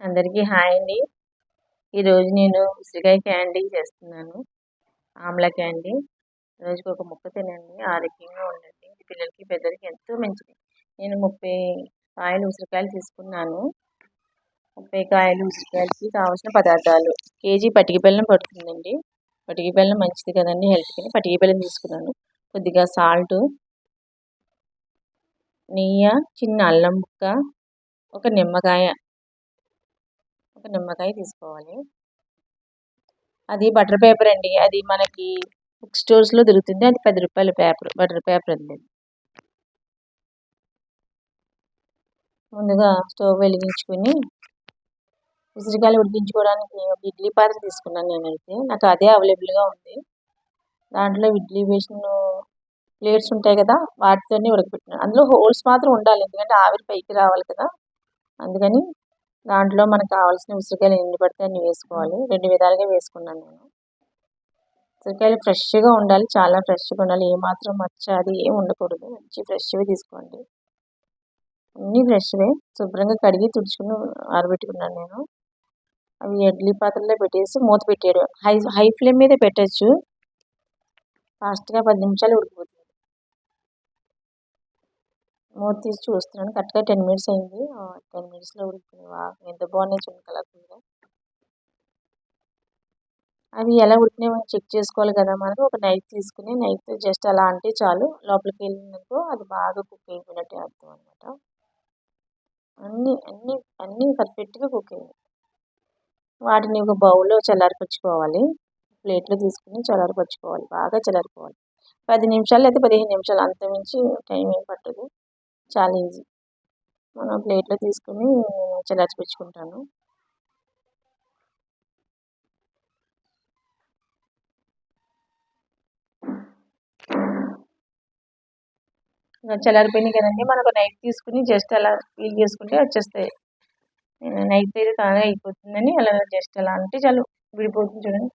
అందరికీ హాయ్ అండి. ఈరోజు నేను ఉసిరికాయ క్యాండీ చేస్తున్నాను. ఆమ్లా క్యాండీ. రోజుకి ఒక ముక్క తినండి. ఆరోగ్యంగా ఉండండి. పిల్లలకి పెద్దలకి ఎంతో మంచిది. నేను ముప్పై కాయలు ఉసిరికాయలు తీసుకున్నాను. ముప్పై కాయలు ఉసిరికాయలకి కావాల్సిన పదార్థాలు. కేజీ పటికి బెల్లం పడుతుందండి. పటికి బెల్లం మంచిది కదండి హెల్త్కి పటికి బెల్లం తీసుకున్నాను. కొద్దిగా సాల్ట్ నెయ్యి చిన్న అల్లం ముక్క ఒక నిమ్మకాయ ఒక నిమ్మకాయ తీసుకోవాలి. అది బటర్ పేపర్ అండి. అది మనకి బుక్ స్టోర్స్లో దొరుకుతుంది. అది పది రూపాయల పేపర్ బటర్ పేపర్ అండి ముందుగా స్టవ్ వెలిగించుకొని ఉసిరికాయలు ఉడికించుకోవడానికి ఒక ఇడ్లీ పాత్ర తీసుకున్నాను నేనైతే. నాకు అదే అవైలబుల్గా ఉంది. దాంట్లో ఇడ్లీ వేసిన ప్లేట్స్ ఉంటాయి కదా వాటితోనే ఉడకపెట్టినాను అందులో హోల్స్ మాత్రం ఉండాలి. ఎందుకంటే ఆవిరి పైకి రావాలి కదా. అందుకని దాంట్లో మనకు కావాల్సిన ఉసిరికాయలు ఎన్ని పడితే అన్ని వేసుకోవాలి. రెండు విధాలుగా వేసుకున్నాను నేను. ఉసిరికాయలు ఫ్రెష్గా ఉండాలి చాలా ఫ్రెష్గా ఉండాలి. ఏమాత్రం మచ్చ అది ఏం ఉండకూడదు. మంచి ఫ్రెష్వి తీసుకోండి. అన్నీ ఫ్రెష్వే. శుభ్రంగా కడిగి తుడుచుకుని ఆరబెట్టుకున్నాను నేను. అవి ఇడ్లీ పాత్రలో పెట్టేసి మూత పెట్టాడు హై హై ఫ్లేమ్ మీద పెట్టచ్చు. ఫాస్ట్గా పది నిమిషాలు ఉడికిపోతుంది. మూత తీసి చూస్తున్నాను. కరెక్ట్గా టెన్ మినిట్స్ అయింది. టెన్ మినిట్స్లో ఉడికిపోయింది ఎంత బాగున్నాయి చూడండి కలర్ఫుల్గా. అవి ఎలా ఉడికినాయో చెక్ చేసుకోవాలి కదా మనకు ఒక నైఫ్ తీసుకుని నైఫ్ జస్ట్ అలా అంటే చాలు. లోపలికి వెళ్ళినందుకు అది బాగా కుక్ అయిపోయినట్టే అర్థం అనమాట అన్నీ అన్నీ అన్నీ పర్ఫెక్ట్గా కుక్ అయ్యాయి. వాటిని ఒక బౌల్లో చల్లారిపరుచుకోవాలి. ప్లేట్లో తీసుకుని చల్లారిపరుచుకోవాలి. బాగా చల్లారిపోవాలి. పది నిమిషాలు అయితే పదిహేను నిమిషాలు. అంతమించి టైం ఏం పట్టదు. చాలా ఈజీ. మనం ప్లేట్లో తీసుకుని చల్లార్చిపెట్టుకుంటాను చల్లారిపోయినాయి కదండి మనకు నైఫ్ తీసుకుని జస్ట్ అలా ఫీల్ చేసుకుంటే వచ్చేస్తాయి. నైఫ్ అయితే త్వరగా అయిపోతుందని అలా జస్ట్ అలా అంటే చాలు విడిపోతుంది చూడండి.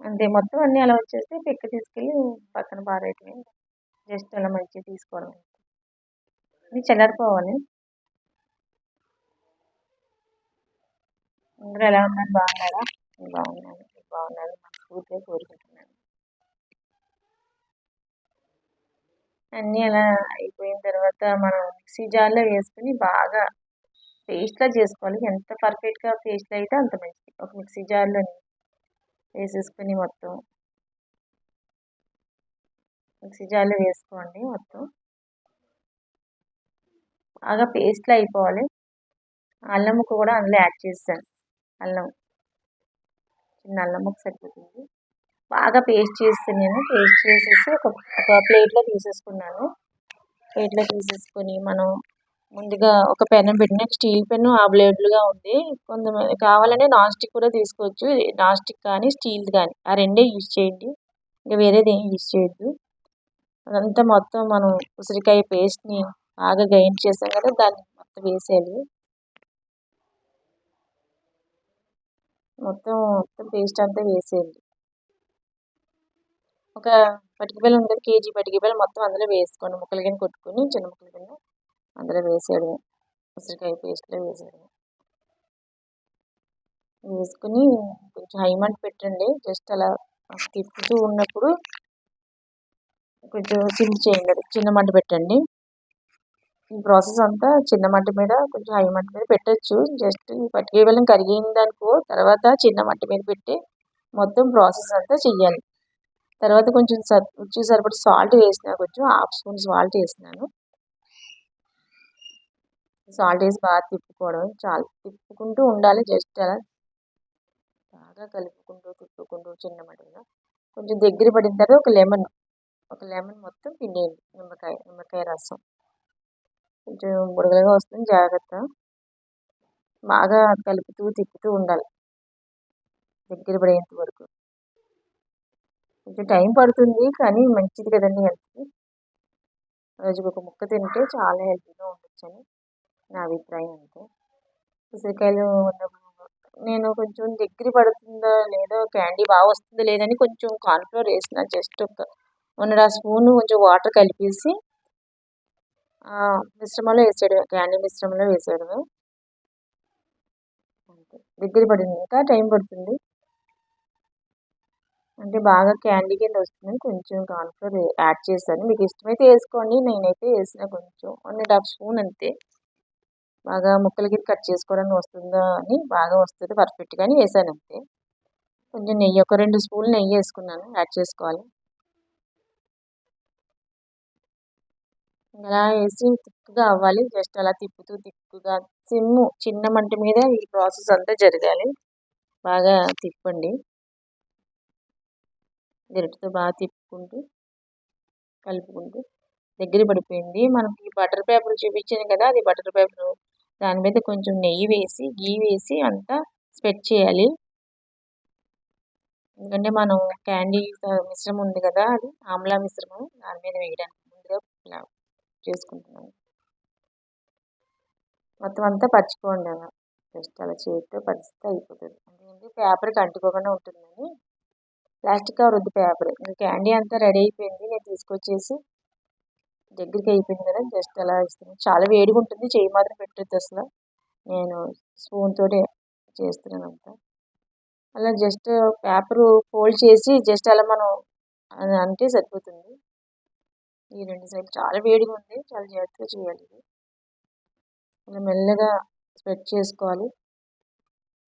అంతే మొత్తం అన్నీ అలా వచ్చేస్తే పిక్క తీసుకెళ్ళి పక్కన పారేయటమే జస్ట్ అలా మంచిగా తీసుకోవడం. ఇది చల్లారిపోవాలి. అందరూ ఎలా ఉన్నారు? బాగున్నారా? బాగున్నాను. బాగున్నాను. మనస్ఫూర్తిగా కోరుకుంటున్నాను. అన్నీ అలా అయిపోయిన తర్వాత మనం మిక్సీ జార్లో వేసుకుని బాగా పేస్ట్లా చేసుకోవాలి. ఎంత పర్ఫెక్ట్గా పేస్ట్లో అయితే అంత మంచిది. ఒక మిక్సీ జార్లో వేసేసుకుని మొత్తం మిక్సీ జార్లో వేసుకోండి మొత్తం. బాగా పేస్ట్లో అయిపోవాలి. అల్లం ముక్క కూడా అందులో యాడ్ చేస్తాను. అల్లం. చిన్న అల్లం ముక్క సరిపోతుంది. బాగా పేస్ట్ చేస్తాను నేను. పేస్ట్ చేసేసి ఒక ఒక ప్లేట్లో తీసేసుకున్నాను. ప్లేట్లో తీసేసుకొని మనం ముందుగా ఒక పెన్ను పెట్టిన స్టీల్ పెన్ను అవైలబుల్గా ఉంది కొంతమంది కావాలంటే నాన్ స్టిక్ కూడా తీసుకోవచ్చు. నాన్ స్టిక్ కానీ స్టీల్ కానీ. ఆ రెండే యూజ్ చేయండి. ఇంకా వేరేది ఏం యూజ్ చేయొద్దు. అదంతా మొత్తం మనం ఉసిరికాయ పేస్ట్ని బాగా గ్రైండ్ చేసాం కదా దాన్ని మొత్తం వేసేయాలి. మొత్తం మొత్తం పేస్ట్ అంతా వేసేయండి ఒక పటికబెల్లం ఉంది కదా కేజీ పటికబెల్లం మొత్తం అందులో వేసుకోండి. ముక్కలు కింద కొట్టుకొని చిన్న ముక్కల కింద అందులో వేసాడు ఉసిరికాయ పేస్ట్లో వేసాడు వేసుకుని కొంచెం హైమంట్ పెట్టండి. జస్ట్ అలా తిప్పుతూ ఉన్నప్పుడు కొంచెం సిమ్ చేయండి చిన్న మంట పెట్టండి. ఈ ప్రాసెస్ అంతా చిన్న మంట మీద కొంచెం హై మంట మీద పెట్టచ్చు. జస్ట్ ఈ పట్టికే బెల్లం కరిగిందనుకో తర్వాత చిన్న మంట మీద పెట్టి మొత్తం ప్రాసెస్ అంతా చెయ్యాలి. తర్వాత కొంచెం రుచి సరిపడి సాల్ట్ వేసిన కొంచెం హాఫ్ స్పూన్ సాల్ట్ వేసినాను. సాల్ట్ వేసి బాగా తిప్పుకోవడం చాలా. తిప్పుకుంటూ ఉండాలి జస్ట్ అలా బాగా కలుపుకుంటూ తిప్పుకుంటూ చిన్న మంట కొంచెం దగ్గర పడిన తర్వాత ఒక లెమన్ ఒక లెమన్ మొత్తం పిండేయండి. నిమ్మకాయ నిమ్మకాయ రసం. కొంచెం బుడగలుగా వస్తుంది జాగ్రత్త. బాగా కలుపుతూ తిప్పుతూ ఉండాలి. దగ్గర పడేంత వరకు. కొంచెం టైం పడుతుంది కానీ మంచిది కదండి హెల్త్కి. రోజుకి ఒక ముక్క తింటే చాలా హెల్తీగా ఉండొచ్చని నా అభిప్రాయం అంతే ఉసిరికాయలు నేను కొంచెం దగ్గర పడుతుందో లేదో క్యాండీ బాగా వస్తుందో లేదని కొంచెం కార్న్ఫ్లోర్ వేసిన జస్ట్ ఒక వన్ స్పూన్ కొంచెం వాటర్ కలిపేసి మిశ్రమంలో వేసేయడమే క్యాండీ మిశ్రమంలో వేసేయడమే. దగ్గర పడింది. ఇంకా టైం పడుతుంది. అంటే బాగా క్యాండీ కింద వస్తుంది. కొంచెం కాన్ఫ్లోర్ యాడ్ చేశాను. మీకు ఇష్టమైతే వేసుకోండి. నేనైతే వేసిన కొంచెం వన్ అండ్ హాఫ్ స్పూన్ అంతే. బాగా ముక్కలకి కట్ చేసుకోవడానికి వస్తుందా అని బాగా వస్తుంది. పర్ఫెక్ట్గానే వేసాను అంతే. కొంచెం నెయ్యి ఒక రెండు స్పూన్లు నెయ్యి వేసుకున్నాను. యాడ్ చేసుకోవాలి. అలా వేసి తిక్కుగా అవ్వాలి. జస్ట్ అలా తిప్పుతూ తిక్కుగా సిమ్ము చిన్న మంట మీద ఈ ప్రాసెస్ అంతా జరగాలి. బాగా తిప్పండి. గరిటతో బాగా తిప్పుకుంటూ కలుపుకుంటూ దగ్గర పడిపోయింది. మనకి బటర్ పేపర్ చూపించాను కదా అది బటర్ పేపర్ దాని మీద కొంచెం నెయ్యి వేసి గీ వేసి అంతా స్ప్రెడ్ చేయాలి. ఎందుకంటే మనం క్యాండీ మిశ్రమం ఉంది కదా అది ఆమ్లా మిశ్రమం దాని మీద వేయడానికి ముందుగా చేసుకుంటున్నాను మొత్తం అంతా పచ్చిపోండి అలా. జస్ట్ అలా చేతితో పరిస్థితి అయిపోతుంది. అంటే పేపర్కి అంటుకోకుండా ఉంటుందని. ప్లాస్టిక్ కవర్ వద్దు పేపర్. ఇంకా క్యాండీ అంతా రెడీ అయిపోయింది. నేను తీసుకొచ్చేసి దగ్గరికి అయిపోయింది కదా జస్ట్ అలా ఇస్తున్నాను. చాలా వేడిగా ఉంటుంది. చేయి మాత్రం పెట్టద్దు అసలు. నేను స్పూన్ తోటి చేస్తున్నాను అంతా. అలా జస్ట్ పేపర్ ఫోల్డ్ చేసి జస్ట్ అలా మనం అంటే సరిపోతుంది. ఈ రెండు సైడ్ చాలా వేడిగా ఉంది. చాలా జాగ్రత్తగా చేయాలి ఇది. అలా మెల్లగా స్ప్రెడ్ చేసుకోవాలి.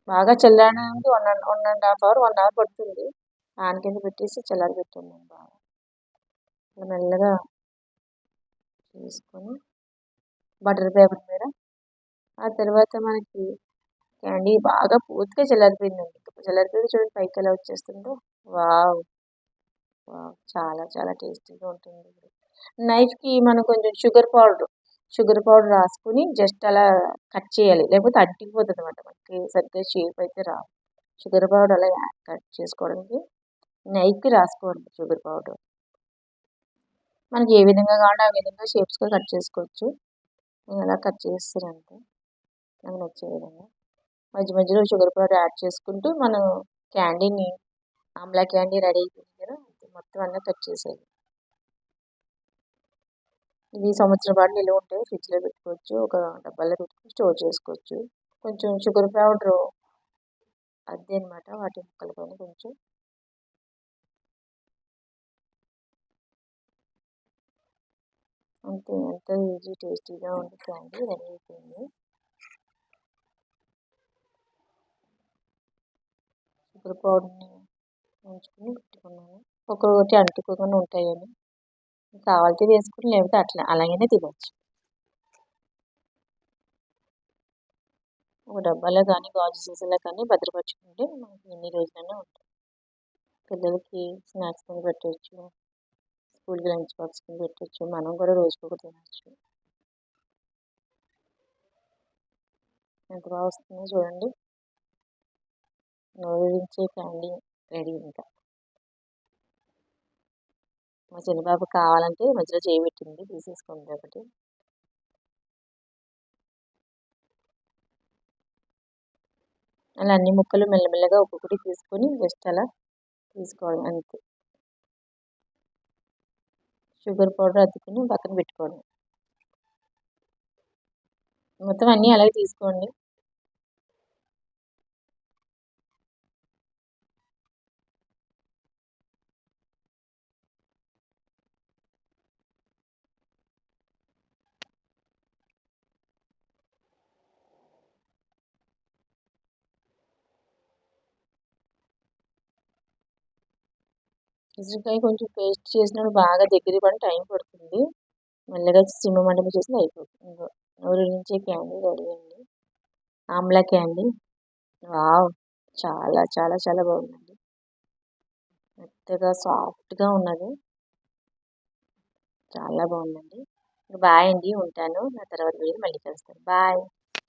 బాగా చల్లడానికి one and one and half hour one hour పడుతుంది. ఫ్యాన్ కింద పెట్టేసి చల్లారి పెట్టాను బాగా. మెల్లగా చేసుకొని బటర్ పేపర్ మీద. ఆ తర్వాత మనకి క్యాండీ బాగా పూర్తిగా చల్లారిపోయిందండి. చల్లారిపోయింది చూడండి పైకి ఎలా వచ్చేస్తుందో. వావ్! వావ్! చాలా చాలా టేస్టీగా ఉంటుంది. నైఫ్కి మనం కొంచెం షుగర్ పౌడర్ షుగర్ పౌడర్ రాసుకుని జస్ట్ అలా కట్ చేయాలి. లేకపోతే అడ్డిపోతుంది అనమాట మనకి సరిగ్గా షేప్ అయితే రావు షుగర్ పౌడర్ అలా కట్ చేసుకోవడానికి నైఫ్కి రాసుకోవాలి షుగర్ పౌడర్. మనకి ఏ విధంగా కావాలో ఆ విధంగా షేప్స్గా కట్ చేసుకోవచ్చు. నేను అలా కట్ చేస్తాను అంతే. నాకు నచ్చే విధంగా. మధ్య మధ్యలో షుగర్ పౌడర్ యాడ్ చేసుకుంటూ మనం క్యాండీని ఆమ్లా క్యాండీ రెడీ అయిపోయింది కదా మొత్తం అన్నీ కట్ చేసేది ఇది సంవత్సరం పాటు నిల్వ ఉంటే ఫ్రిడ్జ్లో పెట్టుకోవచ్చు ఒక డబ్బాలో పెట్టుకుని స్టోర్ చేసుకోవచ్చు. కొంచెం షుగర్ పౌడర్ అదే అనమాట వాటి ముక్కల పైన కొంచెం. అంతే ఎంత ఈజీ టేస్టీగా ఉంది క్యాండీ రెడీ అయిపోయింది. షుగర్ పౌడర్ని ఉంచుకుని పెట్టుకున్నాను. ఒకటి అంటుకోకుండా ఉంటాయని. కావాలితే వేసుకుని లేకపోతే అట్లా అలాగనే తినవచ్చు ఒక డబ్బాలో కానీ గాజు సీసాలో కానీ భద్రపరచుకుంటే మనకి ఎన్ని రోజులైనా ఉంటాయి. పిల్లలకి స్నాక్స్ కింద పెట్టవచ్చు స్కూల్కి లంచ్ బాక్స్ కింద పెట్టచ్చు మనం కూడా రోజుకొక తినచ్చు. ఎంత బాగా వస్తుందో చూడండి. నోరించే క్యాండీ రెడీ ఇంకా. మా చిన్నబాబు కావాలంటే మధ్యలో చేయబెట్టింది తీసేసుకుంది ఒకటి. అలా అన్ని ముక్కలు మెల్లమెల్లగా ఒక్కొక్కటి తీసుకొని జస్ట్ అలా తీసుకోవడం అంతే. షుగర్ పౌడర్ అద్దుకుని పక్కన పెట్టుకోవడం. మొత్తం అన్నీ అలాగే తీసుకోండి. ఉసిరికాయ కొంచెం పేస్ట్ చేసినప్పుడు బాగా దగ్గర పడి టైం పడుతుంది. మెల్లగా సిమ్ మండపం చేసి అయిపోతుంది. నూరు నుంచి క్యాండీ రెడీ అండి. ఆమ్లా క్యాండీ. వావ్! చాలా చాలా చాలా బాగుందండి. మెత్తగా సాఫ్ట్గా ఉన్నది. చాలా బాగుందండి. బాయ్ అండి. ఉంటాను. నా తర్వాత వీడియో మళ్ళీ కలుస్తాను. బాయ్!